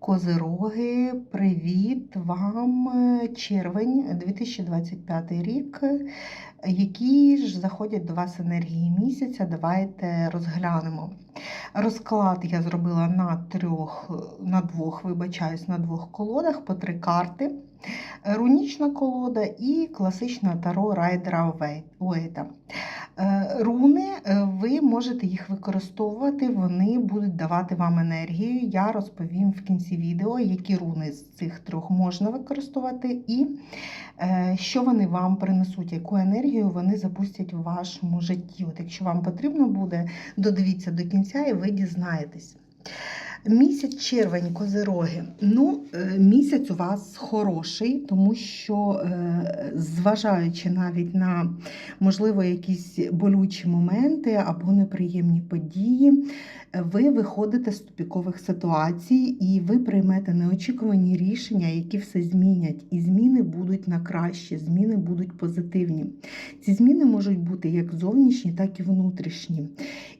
Козироги, привіт вам червень 2025 рік. Які ж заходять до вас енергії місяця? Давайте розглянемо. Розклад я зробила на трьох, на двох, вибачаюсь, на двох колодах по три карти. Рунічна колода і класична таро Райдера Уейта. Е, Руни, е, ви можете їх використовувати, вони будуть давати вам енергію. Я розповім в кінці відео, які руни з цих трьох можна використовувати, і е, що вони вам принесуть, яку енергію вони запустять в вашому житті. От Якщо вам потрібно буде, додивіться до кінця і ви дізнаєтесь. Місяць червень, козироги. Ну, е, місяць у вас хороший, тому що, е, зважаючи навіть на, можливо, якісь болючі моменти або неприємні події, ви виходите з тупікових ситуацій і ви приймете неочікувані рішення, які все змінять. І зміни будуть на краще, зміни будуть позитивні. Ці зміни можуть бути як зовнішні, так і внутрішні.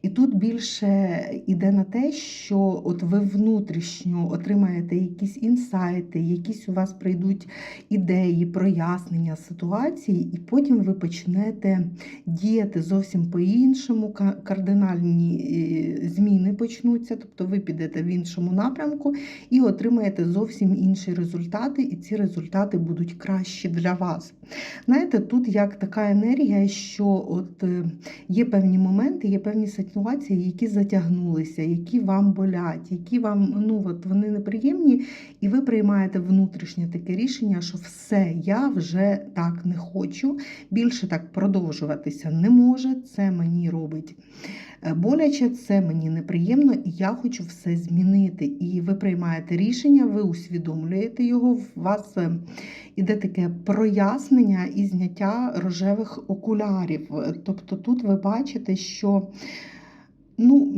І тут більше йде на те, що от ви внутрішньо отримаєте якісь інсайти, якісь у вас прийдуть ідеї, прояснення ситуації, і потім ви почнете діяти зовсім по-іншому, кардинальні е, зміни почнуться, тобто ви підете в іншому напрямку і отримаєте зовсім інші результати, і ці результати будуть кращі для вас. Знаєте, тут як така енергія, що от е, є певні моменти, є певні ситуації, які затягнулися, які вам болять, які вам ну от вони неприємні, і ви приймаєте внутрішнє таке рішення, що все, я вже так не хочу, більше так продовжуватися не може. Це мені робить е, боляче, це мені неприємно, і я хочу все змінити. І ви приймаєте рішення, ви усвідомлюєте його, у вас е, іде таке прояснення і зняття рожевих окулярів. Тобто тут ви бачите, що ну,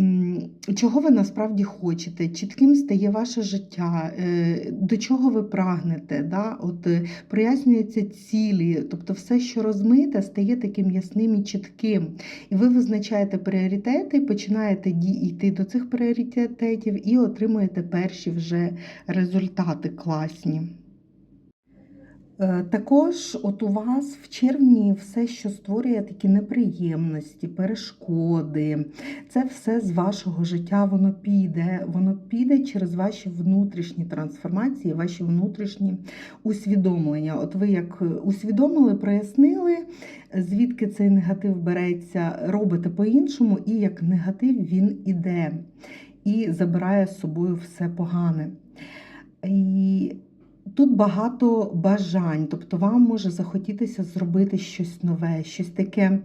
чого ви насправді хочете, чітким стає ваше життя, е, до чого ви прагнете. Да? От е, Прояснюються цілі, тобто все, що розмите, стає таким ясним і чітким. І ви визначаєте пріоритети, починаєте йти до цих пріоритетів і отримуєте перші вже результати класні. Е, також от у вас в червні все, що створює такі неприємності, перешкоди, це все з вашого життя воно піде. Воно піде через ваші внутрішні трансформації, ваші внутрішні усвідомлення. От ви як усвідомили, прояснили, звідки цей негатив береться, робите по-іншому, і як негатив він іде і забирає з собою все погане. І Тут багато бажань, тобто вам може захотітися зробити щось нове, щось таке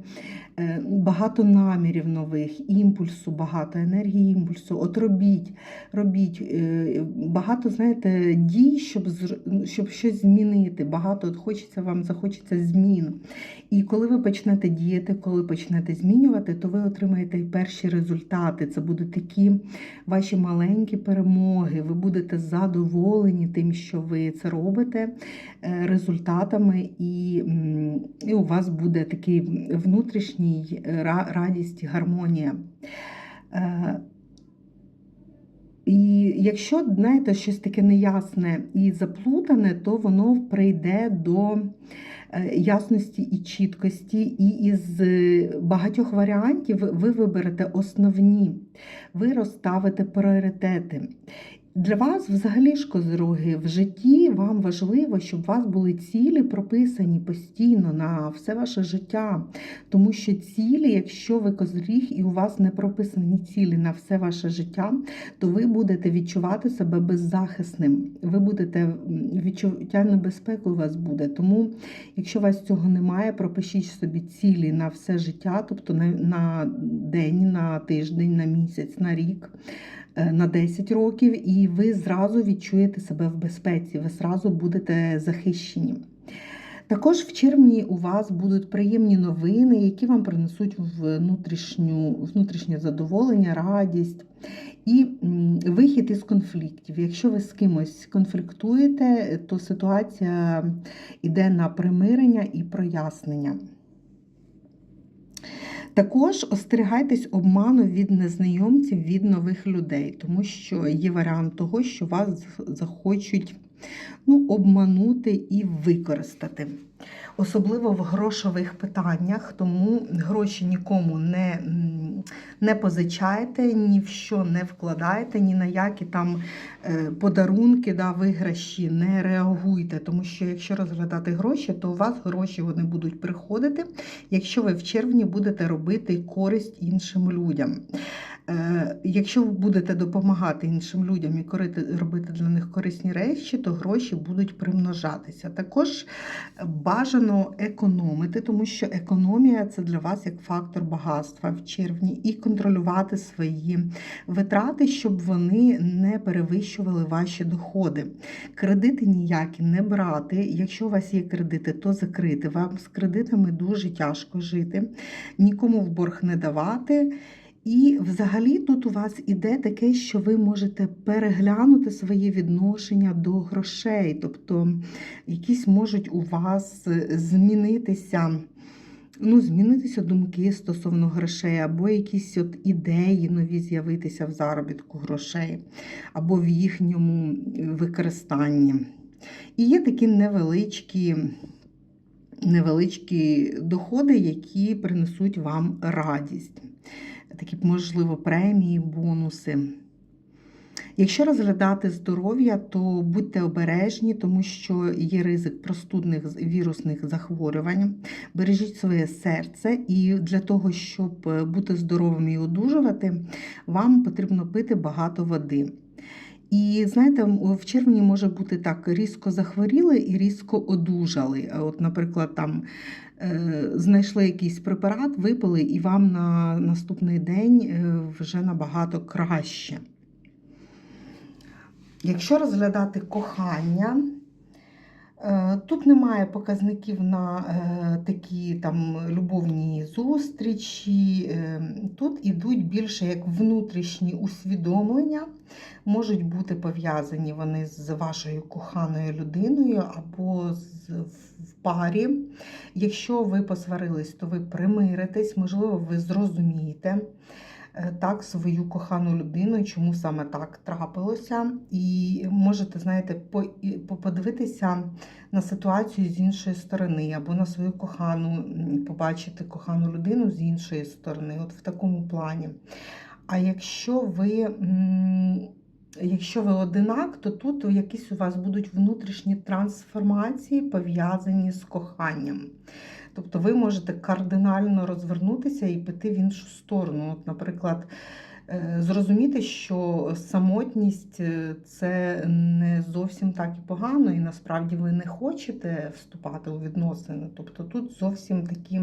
багато намірів нових, імпульсу, багато енергії імпульсу. От робіть, робіть е, багато, знаєте, дій, щоб щоб щось змінити. Багато от хочеться вам захочеться змін. І коли ви почнете діяти, коли почнете змінювати, то ви отримаєте і перші результати. Це будуть такі ваші маленькі перемоги. Ви будете задоволені тим, що ви це робите, е, результатами, і, і у вас буде такий внутрішній гармоній, радість, гармонія. Е, і якщо, знаєте, щось таке неясне і заплутане, то воно прийде до е, ясності і чіткості, і із багатьох варіантів ви виберете основні, ви розставите пріоритети. Для вас, взагалі, ж козироги, в житті вам важливо, щоб у вас були цілі прописані постійно на все ваше життя. Тому що цілі, якщо ви козиріг і у вас не прописані цілі на все ваше життя, то ви будете відчувати себе беззахисним. Ви будете відчуття небезпеки у вас буде. Тому, якщо у вас цього немає, пропишіть собі цілі на все життя, тобто на день, на тиждень, на місяць, на рік. Е, на 10 років, і ви зразу відчуєте себе в безпеці, ви зразу будете захищені. Також в червні у вас будуть приємні новини, які вам принесуть внутрішню, внутрішнє задоволення, радість і вихід із конфліктів. Якщо ви з кимось конфліктуєте, то ситуація йде на примирення і прояснення. Також остерігайтесь обману від незнайомців, від нових людей, тому що є варіант того, що вас захочуть ну, обманути і використати. Особливо в грошових питаннях, тому гроші нікому не, не позичайте, ні в що не вкладайте, ні на які там е, подарунки, да, виграші не реагуйте. Тому що якщо розглядати гроші, то у вас гроші вони будуть приходити, якщо ви в червні будете робити користь іншим людям. Е, Якщо ви будете допомагати іншим людям і корити- робити для них корисні речі, то гроші будуть примножатися. Також бажано економити, тому що економія це для вас як фактор багатства в червні, і контролювати свої витрати, щоб вони не перевищували ваші доходи. Кредити ніякі не брати. Якщо у вас є кредити, то закрити. Вам з кредитами дуже тяжко жити, нікому в борг не давати. І взагалі тут у вас іде таке, що ви можете переглянути свої відношення до грошей, тобто якісь можуть у вас е, змінитися. Ну, змінитися думки стосовно грошей, або якісь от ідеї нові з'явитися в заробітку грошей, або в їхньому використанні. І є такі невеличкі, невеличкі доходи, які принесуть вам радість такі, можливо, премії, бонуси. Якщо розглядати здоров'я, то будьте обережні, тому що є ризик простудних вірусних захворювань. Бережіть своє серце, і для того, щоб бути здоровим і одужувати, вам потрібно пити багато води. І знаєте, в червні може бути так: різко захворіли і різко одужали. От, наприклад, там е, знайшли якийсь препарат, випили, і вам на наступний день е, вже набагато краще. Якщо розглядати кохання, тут немає показників на е, такі там любовні зустрічі. е, Тут ідуть більше як внутрішні усвідомлення, можуть бути пов'язані вони з вашою коханою людиною або з, в парі. Якщо ви посварились, то ви примиритесь, можливо, ви зрозумієте е, так свою кохану людину, чому саме так трапилося. І можете, знаєте, подивитися на ситуацію з іншої сторони, або на свою кохану, побачити кохану людину з іншої сторони, от в такому плані. А якщо ви. Якщо ви одинак, то тут якісь у вас будуть внутрішні трансформації пов'язані з коханням. Тобто ви можете кардинально розвернутися і піти в іншу сторону. От, наприклад, е, зрозуміти, що самотність е, це не зовсім так і погано, і насправді ви не хочете вступати у відносини. Тобто тут зовсім такі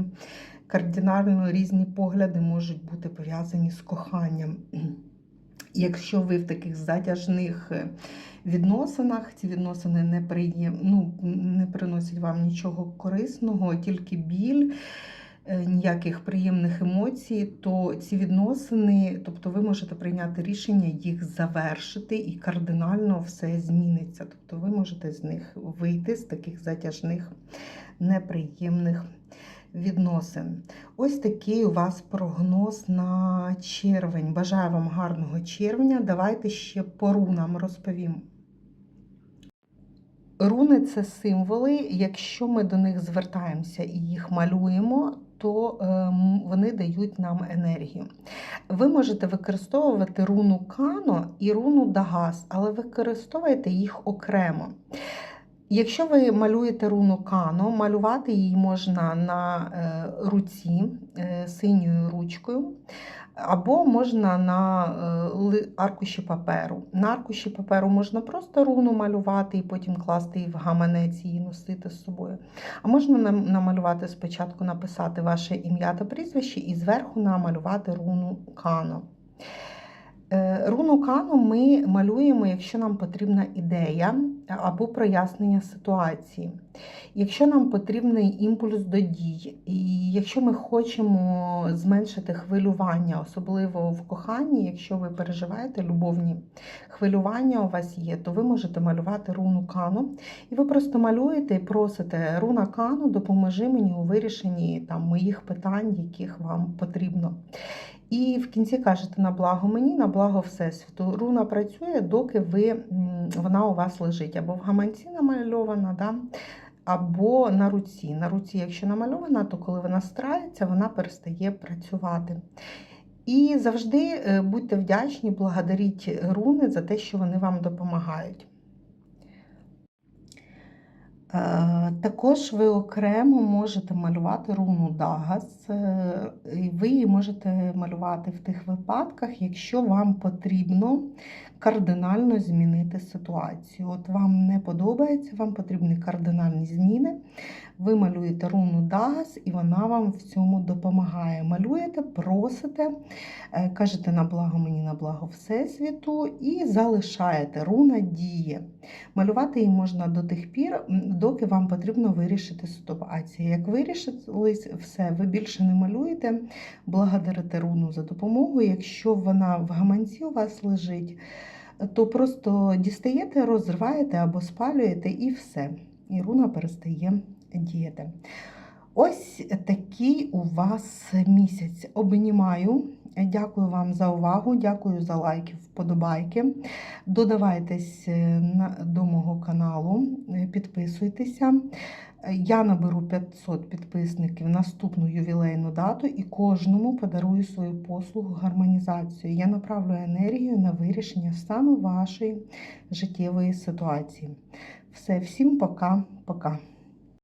кардинально різні погляди можуть бути пов'язані з коханням. Якщо ви в таких затяжних е, відносинах, ці відносини не, приєм... ну, не приносять вам нічого корисного, тільки біль, е, ніяких приємних емоцій, то ці відносини, тобто ви можете прийняти рішення їх завершити і кардинально все зміниться. Тобто ви можете з них вийти з таких затяжних, неприємних відносин. Ось такий у вас прогноз на червень. Бажаю вам гарного червня. Давайте ще по рунам розповім. Руни це символи. Якщо ми до них звертаємося і їх малюємо, то ем, вони дають нам енергію. Ви можете використовувати руну Кано і руну Дагас, але використовуйте їх окремо. Якщо ви малюєте руну Кано, малювати її можна на е, руці е, синьою ручкою, або можна на е, аркуші паперу. На аркуші паперу можна просто руну малювати і потім класти її в гаманець і носити з собою. А можна нам- намалювати спочатку, написати ваше ім'я та прізвище і зверху намалювати руну Кано. Е, Руну Кану ми малюємо, якщо нам потрібна ідея або прояснення ситуації. Якщо нам потрібний імпульс до дій, і якщо ми хочемо зменшити хвилювання, особливо в коханні, якщо ви переживаєте любовні хвилювання у вас є, то ви можете малювати руну кану. І ви просто малюєте і просите руна кану, допоможи мені у вирішенні там, моїх питань, яких вам потрібно. І в кінці кажете на благо мені, на благо Всесвіту. Руна працює, доки ви, вона у вас лежить. Або в гаманці намальована, да? Або на руці. На руці, якщо намальована, то коли вона страється, вона перестає працювати. І завжди е, будьте вдячні, благодаріть руни за те, що вони вам допомагають. Е, Також ви окремо можете малювати руну Дагас. Е, і Ви її можете малювати в тих випадках, якщо вам потрібно кардинально змінити ситуацію. От вам не подобається, вам потрібні кардинальні зміни. Ви малюєте руну Дагас, і вона вам в цьому допомагає. Малюєте, просите, е, кажете на благо мені, на благо Всесвіту, і залишаєте. Руна діє. Малювати її можна до тих пір, доки вам потрібно вирішити ситуацію. Як вирішились все, ви більше не малюєте, благодарите руну за допомогу. Якщо вона в гаманці у вас лежить, то просто дістаєте, розриваєте або спалюєте і все. І руна перестає діяти. Ось такий у вас місяць. Обнімаю. Дякую вам за увагу, дякую за лайки, вподобайки. Додавайтесь е, до мого каналу, е, підписуйтеся. Я наберу 500 підписників наступну ювілейну дату і кожному подарую свою послугу гармонізацію. Я направлю енергію на вирішення саме вашої життєвої ситуації. Все, всім пока-пока.